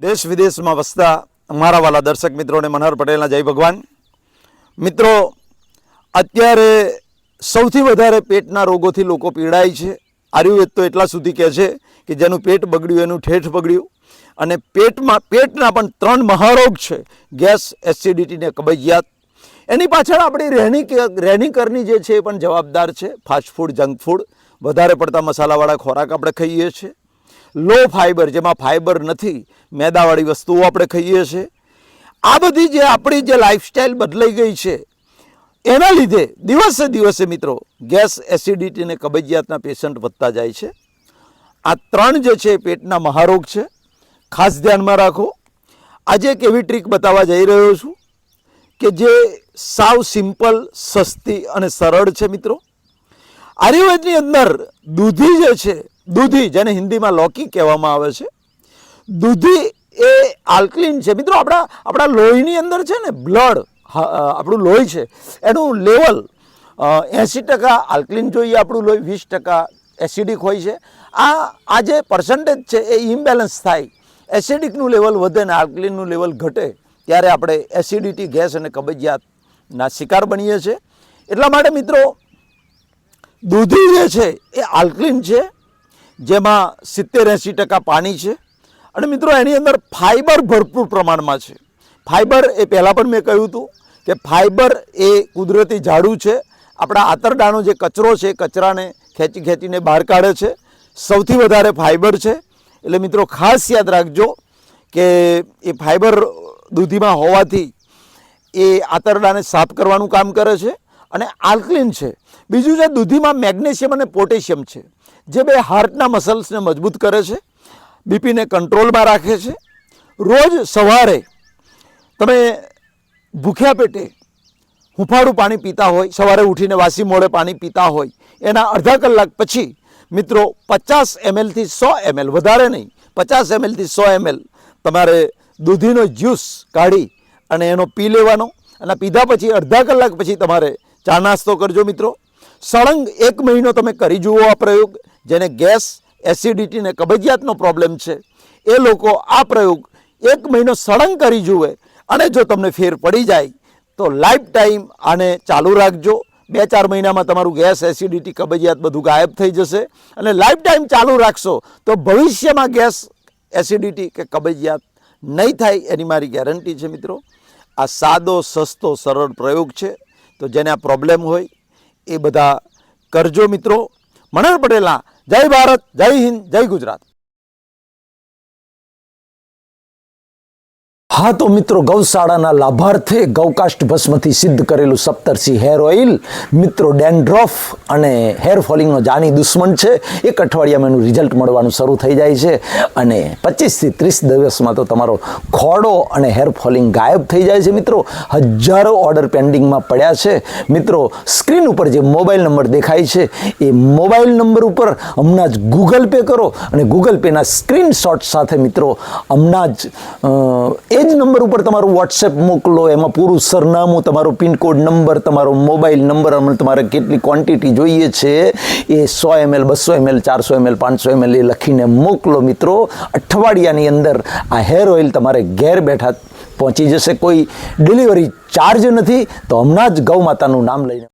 દેશ વિદેશમાં વસતા મારા વાલા દર્શક મિત્રોને મનહર પટેલના જય ભગવાન. મિત્રો, અત્યારે સૌથી વધારે પેટના રોગોથી લોકો પીડાય છે. આયુર્વેદ તો એટલા સુધી કહે છે કે જેનું પેટ બગડ્યું, એનું ઠેઠ બગડ્યું. અને પેટમાં, પેટના પણ ત્રણ મહારોગ છે. ગેસ, એસિડિટી ને કબજિયાત. એની પાછળ આપણી રહેણી રહેણીકરની જે છે એ પણ જવાબદાર છે. Fast food junk food. વધારે પડતા મસાલાવાળા ખોરાક આપણે ખાઈએ છીએ. લો ફાઈબર, જેમાં ફાઈબર નથી, મેદાવાળી વસ્તુઓ આપણે ખાઈએ છીએ આ બધી જે આપણી જે લાઈફસ્ટાઈલ બદલાઈ ગઈ છે, એના લીધે દિવસે દિવસે મિત્રો, ગેસ એસિડિટી અને કબજિયાતના પેશન્ટ વધતા જાય છે. આ ત્રણ જે છે પેટના મહારોગ છે. ખાસ ધ્યાનમાં રાખો. આજે એક એવી ટ્રીક બતાવવા જઈ રહ્યો છું કે જે સાવ સિમ્પલ સસ્તી અને સરળ છે મિત્રો. આયુર્વેદની અંદર દૂધી જે છે દૂધી, જેને હિન્દીમાં લોકી કહેવામાં આવે છે. દૂધી એ આલ્કલિન છે. મિત્રો, આપણા આપણા લોહીની અંદર છે ને, બ્લડ આપણું લોહી છે, એનું લેવલ એંસી ટકા આલ્કલિન જોઈએ આપણું લોહી, વીસ ટકા એસિડિક હોય છે. આ આ જે પર્સન્ટેજ છે એ ઇમ્બેલેન્સ થાય. એસિડિકનું લેવલ વધે ને આલ્કલિનનું લેવલ ઘટે, ત્યારે આપણે એસિડિટી, ગેસ અને કબજિયાતના શિકાર બનીએ છીએ. એટલા માટે મિત્રો, દૂધી જે છે એ આલ્કલિન છે. જેમાં સિત્તેર એંસી ટકા પાણી છે. અને મિત્રો, એની અંદર ફાઈબર ભરપૂર પ્રમાણમાં છે. ફાઈબર એ પહેલાં પણ મેં કહ્યું હતું કે ફાઈબર એ કુદરતી ઝાડુ છે. આપણા આંતરડાનો જે કચરો છે કચરાને ખેંચી ખેંચીને બહાર કાઢે છે. સૌથી વધારે ફાઈબર છે. એટલે મિત્રો, ખાસ યાદ રાખજો કે એ ફાઈબર દૂધીમાં હોવાથી એ આંતરડાને સાફ કરવાનું કામ કરે છે અને આલ્કલિન છે. બીજું છે, દૂધીમાં મેગ્નેશિયમ અને પોટેશિયમ છે. જે બે હાર્ટના મસલ્સને મજબૂત કરે છે, બીપીને કંટ્રોલમાં રાખે છે. રોજ સવારે તમે ભૂખ્યા પેટે હુંફાળું પાણી પીતા હોય, સવારે ઉઠીને વાસી મોડે પાણી પીતા હોય, એના અડધા કલાક પછી મિત્રો પચાસ એમએલથી સો એમએલ, વધારે નહીં, પચાસ એમએલથી સો એમએલ તમારે દૂધીનો જ્યુસ કાઢી અને એનો પી લેવાનો અને પીધા પછી અડધા કલાક પછી તમારે ચા નાસ્તો કરજો મિત્રો. સળંગ એક મહિનો તમે કરી જુઓ આ પ્રયોગ જેને ગેસ એસિડિટી ને કબજિયાતનો પ્રોબ્લેમ છે, એ લોકો આ પ્રયોગ એક મહિનો સળંગ કરી જુએ અને જો તમને ફેર પડી જાય, તો લાઈફ ટાઈમ આને ચાલુ રાખજો. બે ચાર મહિનામાં તમારું ગેસ એસિડિટી કબજિયાત બધું ગાયબ થઈ જશે અને લાઈફ ટાઈમ ચાલુ રાખશો, તો ભવિષ્યમાં ગેસ એસિડિટી કે કબજિયાત નહીં થાય એની મારી ગેરંટી છે મિત્રો. આ સાદો, સસ્તો, સરળ પ્રયોગ છે. તો જેને આ પ્રોબ્લેમ હોય, એ બધા કરજો મિત્રો. મનર પટેલના જય ભારત જય હિન્દ જય ગુજરાત. હા તો મિત્રો, ગૌશાળાના લાભાર્થે ગૌકાષ્ટ ભસ્મથી સિદ્ધ કરેલું સપ્તર્ષી હેર ઓઇલ. મિત્રો, ડેન્ડ્રોફ અને હેર ફોલિંગનો જાણી દુશ્મન છે. એક અઠવાડિયામાં એનું રિઝલ્ટ મળવાનું શરૂ થઈ જાય છે અને પચીસથી ત્રીસ દિવસમાં તો તમારો ખોડો અને હેર ફોલિંગ ગાયબ થઈ જાય છે મિત્રો. હજારો ઓર્ડર પેન્ડિંગમાં પડ્યા છે. મિત્રો, સ્ક્રીન ઉપર જે મોબાઈલ નંબર દેખાય છે, એ મોબાઈલ નંબર ઉપર હમણાં જ ગૂગલ પે કરો અને ગૂગલ પેના સ્ક્રીનશોટ સાથે મિત્રો, હમણાં જ એ જ નંબર ઉપર તમારું વોટ્સએપ મોકલો, એમાં પૂરું સરનામું, તમારો પિનકોડ નંબર તમારો મોબાઈલ નંબર અમને તમારે કેટલી ક્વોન્ટિટી જોઈએ છે એ સો એમએલ બસો એમએલ ચારસો એમએલ પાંચસો એમએલ એ લખીને મોકલો મિત્રો. અઠવાડિયાની અંદર આ હેર ઓઇલ તમારે ઘેર બેઠા પહોંચી જશે. કોઈ ડિલિવરી ચાર્જ નથી, તો હમણાં જ ગૌ માતાનું નામ લઈને